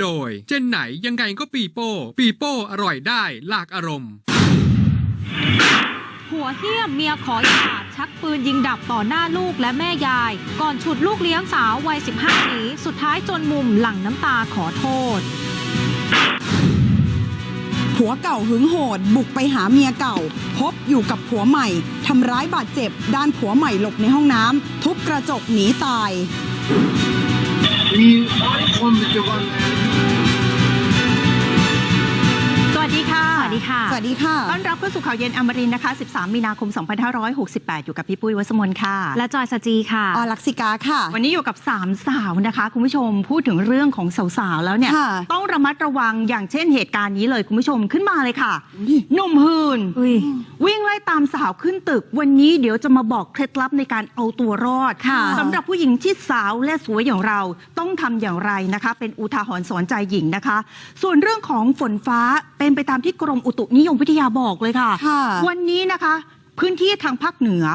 โดย เจนไหนยังไงก็ปีโป้ ปีโป้อร่อยได้หลากอารมณ์ผัวเฮี้ยมเมียขอหย่าชักปืนยิงดับต่อหน้าลูกและแม่ยาย ก่อนฉุดลูกเลี้ยงสาววัย 15 หนี สุดท้ายจนมุมหลั่งน้ำตาขอโทษ ผัวเก่าหึงโหด บุกไปหาเมียเก่า พบอยู่กับผัวใหม่ ทำร้ายบาดเจ็บ ด้านผัวใหม่หลบในห้องน้ำทุบกระจกหนีตายส สวัสดีค่ะสวัสดีค่ะ ต้อนรับเข้าสู่ข่าวเย็นอมรินทร์นะคะ 13 มีนาคม 2568 อยู่กับพี่ปุ้ยวัสมนค่ะ และจอยสจีค่ะอลักษิกาค่ะ วันนี้อยู่กับ 3 สาวนะคะ คุณผู้ชมพูดถึงเรื่องของสาวๆ แล้วเนี่ยค่ะต้องระมัดระวังอย่างเช่นเหตุการณ์นี้เลยคุณผู้ชมขึ้นมาเลยค่ะ หนุ่มหืนอุ้ยวิ่งไล่ตามสาวขึ้นตึก วันนี้เดี๋ยวจะมาบอกเคล็ดลับในการเอาตัวรอดค่ะสำหรับผู้หญิงที่สาวและสวยอย่างเราต้องทำอย่างไรนะคะ เป็นอุทาหรณ์สอนใจหญิงนะคะ ส่วนเรื่องของฝนฟ้าเป็นไปตามที่กรมอุตุนิยมวิทยาบอกเลยค่ะ ค่ะวันนี้นะคะ พื้นที่ทางภาคเหนือ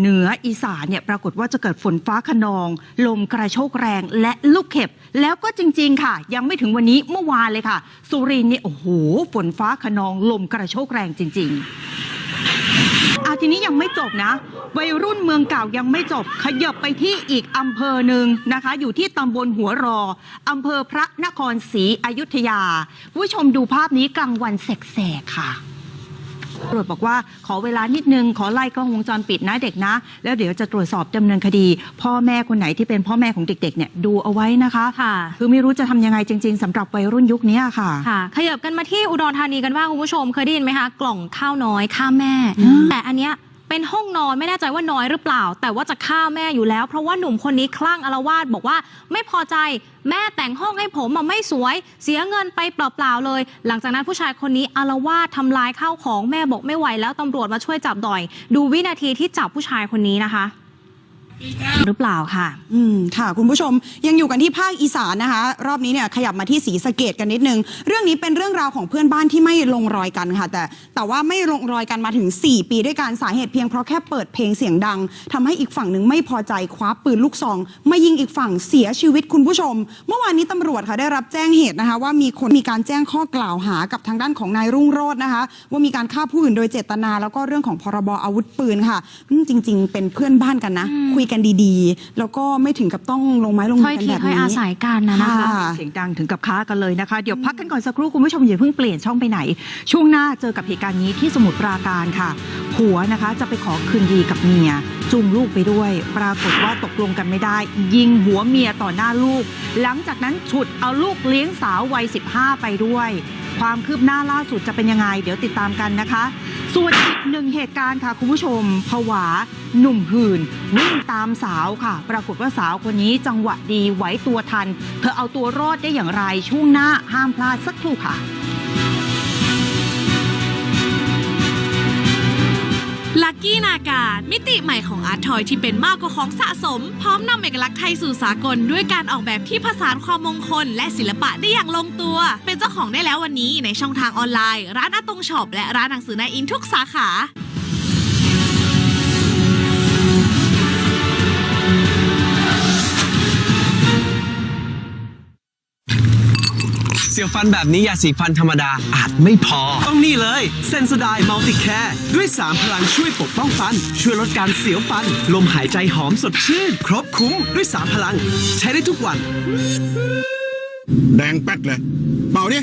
เหนืออีสานเนี่ยปรากฏว่าจะเกิดฝนฟ้าขนอง ลมกระโชกแรงและลูกเห็บ แล้วก็จริง ๆ ค่ะ ยังไม่ถึงวันนี้เมื่อวานเลยค่ะ สุรินทร์เนี่ยโอ้โหฝนฟ้าขนองลมกระโชกแรงจริง ๆ อาทีนี้ยังไม่จบนะ วัยรุ่นเมืองเก่ายังไม่จบ ขยับไปที่อีกอำเภอหนึ่งนะคะ อยู่ที่ตำบลหัวรออำเภอพระนครศรีอยุธยา ผู้ชมดูภาพนี้กลางวันแสกๆค่ะ ตำรวจบอกว่าขอเวลานิดนึง ขอไล่กล้องวงจรปิดนะเด็กนะ แล้วเดี๋ยวจะตรวจสอบดำเนินคดี พ่อแม่คนไหนที่เป็นพ่อแม่ของเด็กๆเนี่ยดูเอาไว้นะคะค่ะคือไม่รู้จะทำยังไงจริง ๆสำหรับวัยรุ่นยุคนี้ค่ะ ค่ะ ขยับกันมาที่อุดรธานีกันบ้างคุณผู้ชมเคยได้ยินไหมคะ กล่องข้าวน้อยฆ่าแม่ อืม แต่อันเนี้ย เป็นห้องนอนไม่แน่ใจว่าน้อยหรือเปล่า แต่ว่าจะฆ่าแม่อยู่แล้ว เพราะว่าหนุ่มคนนี้คลั่งอารวาสบอกว่าไม่พอใจแม่แต่งห้องให้ผมมาไม่สวย เสียเงินไปเปล่าๆเลย หลังจากนั้นผู้ชายคนนี้อารวาสทำลายข้าวของแม่บอกไม่ไหวแล้วตำรวจมาช่วยจับด่อย ดูวินาทีที่จับผู้ชายคนนี้นะคะ หรือเปล่าค่ะ อืมค่ะ คุณผู้ชมยังอยู่กันที่ภาคอีสานนะคะ รอบนี้เนี่ยขยับมาที่ศรีสะเกดกันนิดนึง เรื่องนี้เป็นเรื่องราวของเพื่อนบ้านที่ไม่ลงรอยกันค่ะ แต่แต่ว่าไม่ลงรอยกันมาถึง 4 ปีด้วยการสาเหตุเพียงเพราะแค่เปิดเพลงเสียงดังทำให้อีกฝั่งหนึ่งไม่พอใจคว้าปืนลูกซองมายิงอีกฝั่งเสียชีวิตคุณผู้ชม เมื่อวานนี้ตำรวจค่ะได้รับแจ้งเหตุนะคะ ว่ามีคนมีการแจ้งข้อกล่าวหากับทางด้านของนายรุ่งโรจน์นะคะ ว่ามีการฆ่าผู้อื่นโดยเจตนา แล้วก็เรื่องของพรบอาวุธปืนค่ะอืมจริง ๆ เป็นเพื่อนบ้านกันนะอืมคุยกันดีๆ แล้วก็ไม่ถึงกับต้องลงไม้ลงมืถ้ออยกันทีแบบถ้อยนี้ อาศัยกันนะนะคะค่ะเสียงดังถึงกับค้ากันเลยนะคะ เดี๋ยวพักกันก่อนสักครู่ คุณผู้ชมอย่าเพิ่งเปลี่ยนช่องไปไหน ช่วงหน้าเจอกับเหตุการณ์นี้ที่สมุทรปราการค่ะ ผัวนะคะจะไปขอคืนดีกับเมียจูงลูกไปด้วย ปรากฏว่าตกลงกันไม่ได้ ยิงหัวเมียต่อหน้าลูก หลังจากนั้นฉุดเอาลูกเลี้ยงสาววัย 15 ไปด้วย ความคืบหน้าล่าสุดจะเป็นยังไง เดี๋ยวติดตามกันนะคะ ส่วนอีกหนึ่งเหตุการณ์ค่ะคุณผู้ชมผวา หนุ่มหื่น วิ่งตามสาวค่ะ ปรากฏว่าสาวคนนี้จังหวะดีไหวตัวทัน เธอเอาตัวรอดได้อย่างไรช่วงหน้าห้ามพลาดสักครู่ค่ะ ลักกี้นาการมิติใหม่ของอาร์ตทอยที่เป็นมากกว่าของสะสม พร้อมนำเอกลักษณ์ไทยสู่สากล ด้วยการออกแบบที่ผสานความมงคล และศิลปะได้อย่างลงตัว เป็นเจ้าของได้แล้ววันนี้ในช่องทางออนไลน์ ร้านอาตงช็อปและร้านหนังสือนายอินทุกสาขา สียวฟันแบบนี้ยาสีฟันธรรมดาอาจไม่พอ ต้องนี่เลยเซน o ไดมัลติแคร์ด้วย 3 พลังช่วยปกป้องฟัน ช่วยลดการเสียวฟัน ลมหายใจหอมสดชื่น ครบคุ้มด้วย 3 พลัง ใช้ได้ทุกวัน แดงแป๊ดเลย เป่าดิ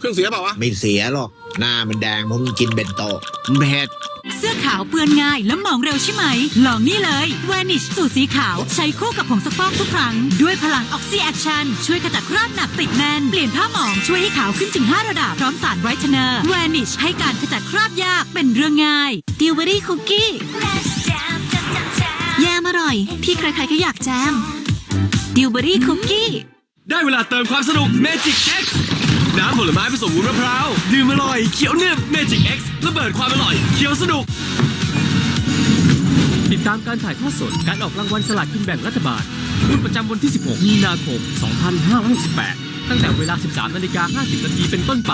เครื่องเสียเปล่าวะ ไม่เสียหรอก หน้ามันแดงเพราะมันกินเบนโตะมันเผ็ด เสื้อขาวเปื้อนง่ายและมองเร็วใช่ไหม ลองนี่เลย Vanish สูตรสีขาว ใช้คู่กับผงซักฟอกทุกครั้ง ด้วยพลังออกซิแอคชั่น ช่วยขจัดคราบหนักติดแน่น เปลี่ยนผ้าหมองช่วยให้ขาวขึ้นถึง 5 ระดับ พร้อมสารไบรท์เนอร์ Vanish ให้การขจัดคราบยากเป็นเรื่องง่าย d ิวเบอรี่คุกกี้แยมอร่อย ที่ใครๆก็อยากแจม d ิวเบอรี่คุกกี้ได้เวลาเติมความสนุก Magic X น้ำผลไม้ผสมวุ้นมะพร้าว ดื่มอร่อย เขียวหนึบ Magic X ระเบิดความอร่อย เขียวสนุก ติดตามการถ่ายทอดสด การออกรางวัลสลากกินแบ่งรัฐบาลรุ่นประจำวันที่ 16 มีนาคม 2568 ตั้งแต่เวลา 13นาฬิกา50 นาทีเป็นต้นไป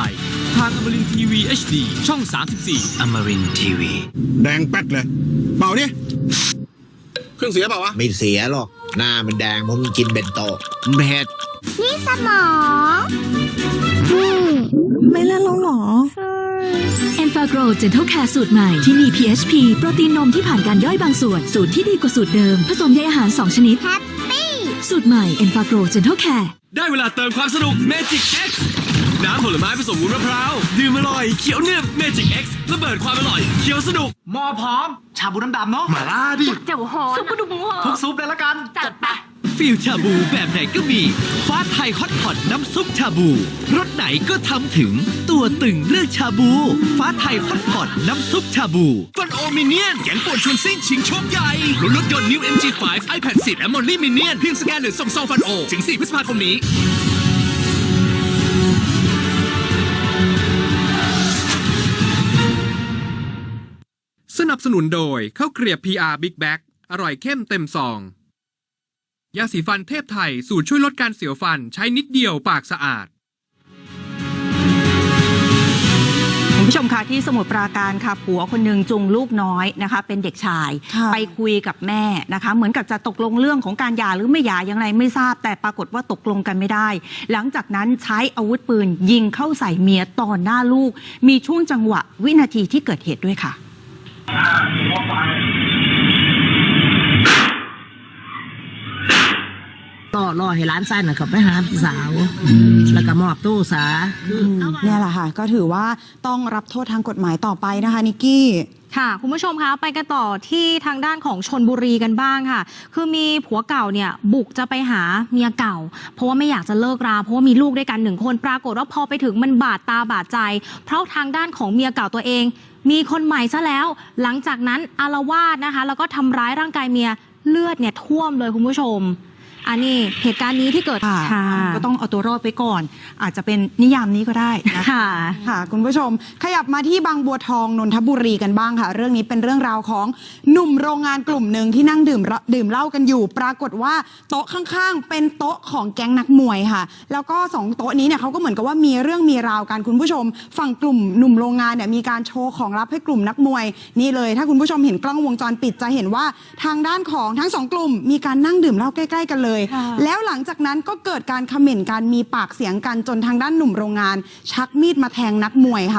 ทางอมรินทีวี HD ช่อง 34 อมรินทีวี แดงแป๊ดเลย เป่าดิเครื่องเสียเปล่าวะ ไม่เสียหรอก หน้ามันแดงเพราะมันกินเบนโตะมันเผ็ดนี่สมองนี่ ไม่เล่นแล้วหรอ e n f a g r o Gentle Care สูตรใหม่ที่มี PHP โปรตีนนมที่ผ่านการย่อยบางส่วน สูตรที่ดีกว่าสูตรเดิม ผสมใยอาหาร 2 ชนิด แฮปปี้ สูตรใหม่ e n f a g r o Gentle Care ได้เวลาเติมความสนุก Magic X น้ำผลไม้ผสมวุ้นมะพร้าว ดื่มอร่อย เขียวเนืบ Magic X ระเบิดความอร่อย เขียวสนุกหมอพร้อม ชาบูน้ำดำเนาะมาล่าดิเจ้าหอนซุปกระดูกหมูหอทุกซุปเลยละกัน จัดไป ฟิลชาบูแบบไหนก็มี ฟ้าไทยฮอตพอตน้ำซุปชาบูรสไหนก็ทำถึงตัวตึงเลือกชาบู ฟ้าไทยฮอตพอตน้ำซุปชาบูฟันโอมิเนียนแก๊งป่วนชวนซิ่งชิงโชคใหญ่ลุ้นรถยนต์ New MG5 iPad 10และ Molly Minion เพียงสแกนหรือส่งซองฟันโอถึง 4 พฤษภาคมนี้สนับสนุนโดยข้าวเกรียบ PR Big Bag อร่อยเข้มเต็มซอง ยาสีฟันเทพไทย สูตรช่วยลดการเสียวฟันใช้นิดเดียวปากสะอาดคุณผู้ชมคะที่สมุทรปราการค่ะผัวคนหนึ่งจุงลูกน้อยนะคะ เป็นเด็กชายค่ะไปคุยกับแม่นะคะ เหมือนกับจะตกลงเรื่องของการหย่าหรือไม่หย่าอย่างไรไม่ทราบ แต่ปรากฏว่าตกลงกันไม่ได้ หลังจากนั้นใช้อาวุธปืนยิงเข้าใส่เมียต่อหน้าลูก มีช่วงจังหวะวินาทีที่เกิดเหตุด้วยค่ะ ก็รอให้ร้านสั้นน่ะเขาไปหาพี่สาว แล้วก็มอบตู้สา เนี่ยแหละค่ะ ก็ถือว่าต้องรับโทษทางกฎหมายต่อไปนะคะนิกกี้ ค่ะ คุณผู้ชมคะไปกันต่อที่ทางด้านของชนบุรีกันบ้างค่ะ คือมีผัวเก่าเนี่ยบุกจะไปหาเมียเก่า เพราะว่าไม่อยากจะเลิกรา เพราะว่ามีลูกด้วยกันหนึ่งคน ปรากฏว่าพอไปถึงมันบาดตาบาดใจ เพราะทางด้านของเมียเก่าตัวเอง มีคนใหม่ซะแล้ว หลังจากนั้นอารวาสนะคะ แล้วก็ทำร้ายร่างกายเมียเลือดเนี่ยท่วมเลยคุณผู้ชม อันนี้เหตุการณ์นี้ที่เกิดค่ะค่ะ ก็ต้องเอาตัวรอดไปก่อน อาจจะเป็นนิยามนี้ก็ได้นะค่ะ ค่ะ คุณผู้ชม ขยับมาที่บางบัวทองนนทบุรีกันบ้างค่ะ เรื่องนี้เป็นเรื่องราวของหนุ่มโรงงานกลุ่มหนึ่งที่นั่งดื่มเหล้าดื่มเหล้ากันอยู่ ปรากฏว่าโต๊ะข้างๆ เป็นโต๊ะของแก๊งนักมวยค่ะ แล้วก็สองโต๊ะนี้เนี่ยเขาก็เหมือนกับว่ามีเรื่องมีราวกันคุณผู้ชม ฝั่งกลุ่มหนุ่มโรงงานเนี่ยมีการโชว์ของลับให้กลุ่มนักมวย นี่เลย ถ้าคุณผู้ชมเห็นกล้องวงจรปิดจะเห็นว่าทางด้านของทั้งสองกลุ่ม มีการนั่งดื่มเหล้าใกล้ ๆ กันเลยแล้วหลังจากนั้นก็เกิดการเขม่นกันมีปากเสียงกันจนทางด้านหนุ่มโรงงาน ชักมีดมาแทงนักมวยค่ะ